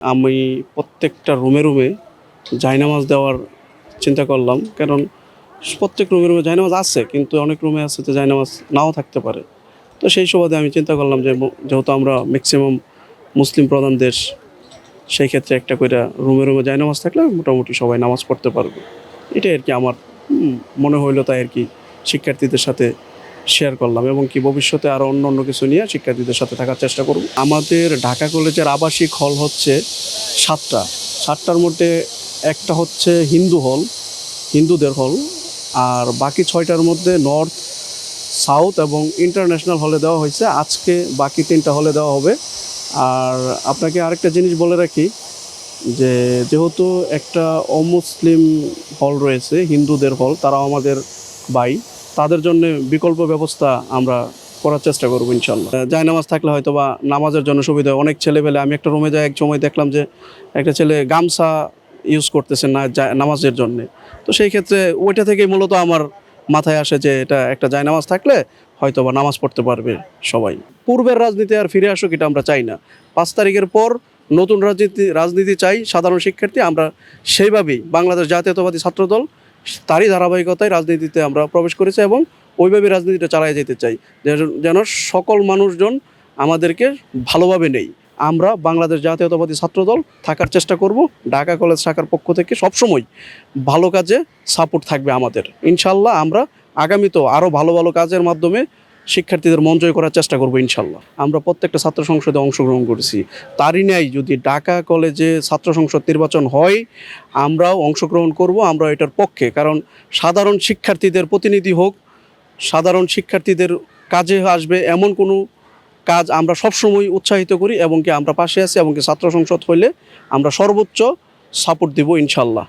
আমি প্রত্যেকটা রুমে রুমে জায়নামাজ দেওয়ার চিন্তা করলাম। কারণ প্রত্যেক রুমে রুমে জায়নামাজ আছে, কিন্তু অনেক রুমে আছে যে জায়নামাজ নাও থাকতে পারে। তো সেই সুবাদে আমি চিন্তা করলাম যে যেহেতু আমরা ম্যাক্সিমাম মুসলিম প্রধান দেশ, সেই ক্ষেত্রে একটা করে রুমে রুমে জায়নামাজ থাকলে মোটামুটি সবাই নামাজ পড়তে পারবে। এটাই আর কি আমার মনে হইল তাই আর কি শিক্ষার্থীদের সাথে শেয়ার করলাম এবং কি ভবিষ্যতে আরও অন্য অন্য কিছু নিয়ে শিক্ষার্থীদের সাথে থাকার চেষ্টা করব। আমাদের ঢাকা কলেজের আবাসিক হল হচ্ছে সাতটা। সাতটার মধ্যে একটা হচ্ছে হিন্দু হল হিন্দুদের হল আর বাকি ছয়টার মধ্যে নর্থ সাউথ এবং ইন্টারন্যাশনাল হলে দেওয়া হয়েছে। আজকে বাকি তিনটা হলে দেওয়া হবে। আর আপনাকে আরেকটা জিনিস বলে রাখি, যে যেহেতু একটা অমুসলিম হল রয়েছে, হিন্দুদের হল তারাও আমাদের ভাই। তাদের জন্য বিকল্প ব্যবস্থা আমরা করার চেষ্টা করব ইনশাল্লাহ জায় নামাজ থাকলে হয়তো বা নামাজের জন্য সুবিধা। অনেক ছেলেবেলে আমি একটা রুমে যাই, এক সময় দেখলাম যে একটা ছেলে গামছা ইউজ করতেছে না নামাজের জন্যে। তো সেই ক্ষেত্রে ওইটা থেকেই মূলত আমার মাথায় আসে যে এটা একটা জায় নামাজ থাকলে হয়তো বা নামাজ পড়তে পারবে সবাই। পূর্বের রাজনীতি আর ফিরে আসুক এটা আমরা চাই না। পাঁচ তারিখের পর নতুন রাজনীতি রাজনীতি চাই সাধারণ শিক্ষার্থী, আমরা সেইভাবেই বাংলাদেশ জাতীয়তাবাদী ছাত্রদল তারই ধারাবাহিকতায় রাজনীতিতে আমরা প্রবেশ করেছি এবং ওইভাবে রাজনীতিটা চালিয়ে যেতে চাই। যেন- যেন সকল মানুষজন আমাদেরকে ভালোভাবে নেই। আমরা বাংলাদেশ জাতীয়তাবাদী ছাত্রদল থাকার চেষ্টা করব। ঢাকা কলেজ শাখার পক্ষ থেকে সবসময় ভালো কাজে সাপোর্ট থাকবে আমাদের। ইনশাল্লাহ আমরা আগামীতেও আরও ভালো ভালো কাজের মাধ্যমে শিক্ষার্থীদের মন জয় করার চেষ্টা করব ইনশাল্লাহ। আমরা প্রত্যেকটা ছাত্র সংসদে অংশগ্রহণ করেছি। তারই ন্যায় যদি ঢাকা কলেজে ছাত্র সংসদ নির্বাচন হয়, আমরাও অংশগ্রহণ করব আমরা এটার পক্ষে। কারণ সাধারণ শিক্ষার্থীদের প্রতিনিধি হোক, সাধারণ শিক্ষার্থীদের কাজে আসবে এমন কোনো কাজ আমরা সবসময় উৎসাহিত করি এবং কি আমরা পাশে আছি এবং কি ছাত্র সংসদ হইলে আমরা সর্বোচ্চ সাপোর্ট দিব ইনশাল্লাহ।